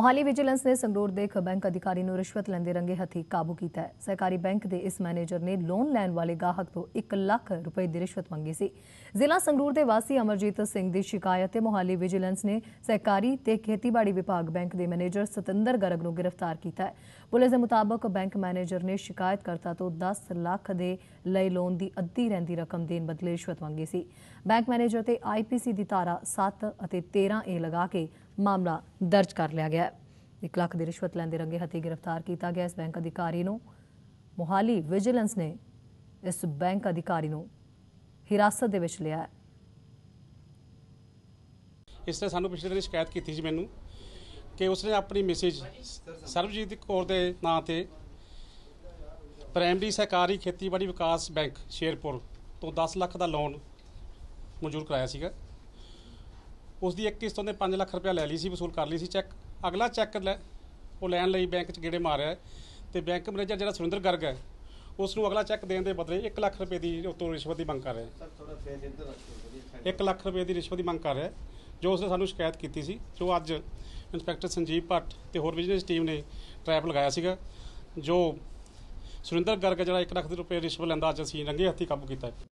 Mohali vigilance ਨੇ ਸੰਗਰੂਰ ਦੇ ਇੱਕ ਬੈਂਕ ਅਧਿਕਾਰੀ ਨੂੰ ਰਿਸ਼ਵਤ ਲੈਂਦੇ ਰੰਗੇ ਹੱਥੀ ਕਾਬੂ ਕੀਤਾ ਹੈ। ਸਹਿਕਾਰੀ ਬੈਂਕ ਦੇ ਇਸ ਮੈਨੇਜਰ ਨੇ ਲੋਨ ਲੈਣ ਵਾਲੇ ਗਾਹਕ ਤੋਂ 1 ਲੱਖ ਰੁਪਏ ਦੀ ਰਿਸ਼ਵਤ ਮੰਗੀ ਸੀ। ਜ਼ਿਲ੍ਹਾ ਸੰਗਰੂਰ ਦੇ ਵਾਸੀ ਅਮਰਜੀਤ ਸਿੰਘ ਦੀ ਸ਼ਿਕਾਇਤ ਤੇ ਮੋਹਾਲੀ ਵਿਜੀਲੈਂਸ ਨੇ ਸਹਿਕਾਰੀ ਤੇ ਖੇਤੀਬਾੜੀ ਵਿਭਾਗ ਬੈਂਕ ਦੇ ਮੈਨੇਜਰ ਸਤਿੰਦਰ ਗਰਗ ਨੂੰ ਗ੍ਰਿਫਤਾਰ ਕੀਤਾ ਹੈ। ਪੁਲਿਸ ਦੇ ਮੁਤਾਬਕ ਬੈਂਕ ਮੈਨੇਜਰ ਨੇ ਸ਼ਿਕਾਇਤਕਰਤਾ ਤੋਂ 10 ਲੱਖ ਦੇ ਲਈ ਲੋਨ ਦੀ ਅੱਧੀ ਰਹਿੰਦੀ ਰਕਮ ਦੇਣ ਬਦਲੇ ਰਿਸ਼ਵਤ ਮੰਗੀ ਸੀ। ਬੈਂਕ ਮੈਨੇਜਰ ਤੇ ਆਈਪੀਸੀ ਦੀ ਧਾਰਾ 7 ਅਤੇ 13 ਏ ਲਗਾ ਕੇ ਮਾਮਲਾ ਦਰਜ ਕਰ ਲਿਆ ਗਿਆ ਹੈ। 1 ਲੱਖ ਦੀ ਰਿਸ਼ਵਤ ਲੈਂਦੇ ਰੰਗੇ ਹੱਥੀ ਗ੍ਰਿਫਤਾਰ ਕੀਤਾ ਗਿਆ ਇਸ ਬੈਂਕ ਅਧਿਕਾਰੀ ਨੂੰ। ਮੋਹਾਲੀ ਵਿਜੀਲੈਂਸ ਨੇ ਇਸ ਬੈਂਕ ਅਧਿਕਾਰੀ ਨੂੰ ਹਿਰਾਸਤ ਦੇ ਵਿੱਚ ਲਿਆ ਹੈ। ਇਸ ਨੇ ਸਾਨੂੰ ਪਿਛਲੇ ਦਿਨ ਸ਼ਿਕਾਇਤ ਕੀਤੀ ਸੀ ਮੈਨੂੰ ਕਿ ਉਸਨੇ ਆਪਣੀ ਮੈਸੇਜ ਸਰਬਜੀਤ ਕੌਰ ਦੇ ਨਾਂ ਤੇ ਪ੍ਰਾਇਮਰੀ ਸਹਿਕਾਰੀ ਖੇਤੀਬਾੜੀ ਵਿਕਾਸ ਬੈਂਕ ਸ਼ੇਰਪੁਰ ਤੋਂ 10 ਲੱਖ ਦਾ ਲੋਨ ਮਨਜ਼ੂਰ ਕਰਾਇਆ ਸੀਗਾ। ਉਸ ਦੀ ਇੱਕ ਕਿਸ਼ਤ ਉਹਨੇ 5 ਲੱਖ ਰੁਪਇਆ ਲੈ ਲਈ ਸੀ ਵਸੂਲ ਕਰ ਲਈ ਸੀ ਚੈੱਕ ਅਗਲਾ ਚੈੱਕ ਲੈ ਉਹ ਲੈਣ ਲਈ ਬੈਂਕ 'ਚ ਗੇੜੇ ਮਾਰਿਆ ਤੇ ਬੈਂਕ ਮੈਨੇਜਰ ਜਿਹੜਾ ਸੁਰਿੰਦਰ ਗਰਗ ਹੈ ਉਸ ਨੂੰ ਅਗਲਾ ਚੈੱਕ ਦੇਣ ਦੇ ਬਦਲੇ 1 ਲੱਖ ਰੁਪਏ ਦੀ ਉਤੋਂ ਰਿਸ਼ਵਤ ਦੀ ਮੰਗ ਕਰ ਰਿਹਾ ਹੈ। 1 ਲੱਖ ਰੁਪਏ ਦੀ ਰਿਸ਼ਵਤ ਦੀ ਮੰਗ ਕਰ ਰਿਹਾ ਜੋ ਉਸਨੇ ਸਾਨੂੰ ਸ਼ਿਕਾਇਤ ਕੀਤੀ ਸੀ ਜੋ ਅੱਜ ਇੰਸਪੈਕਟਰ ਸੰਜੀਵ ਭੱਟ ਤੇ ਹੋਰ ਵਿਜੀਲੈਂਸ ਟੀਮ ਨੇ ਟਰੈਪ ਲਗਾਇਆ ਸੀਗਾ ਜੋ ਸੁਰਿੰਦਰ ਗਰਗ ਜਿਹੜਾ 1 ਲੱਖ ਰੁਪਏ ਰਿਸ਼ਵਤ ਲੈਂਦਾ ਅੱਜ ਅਸੀਂ ਰੰਗੇ ਹੱਥੀ ਕਾਬੂ ਕੀਤਾ ਹੈ।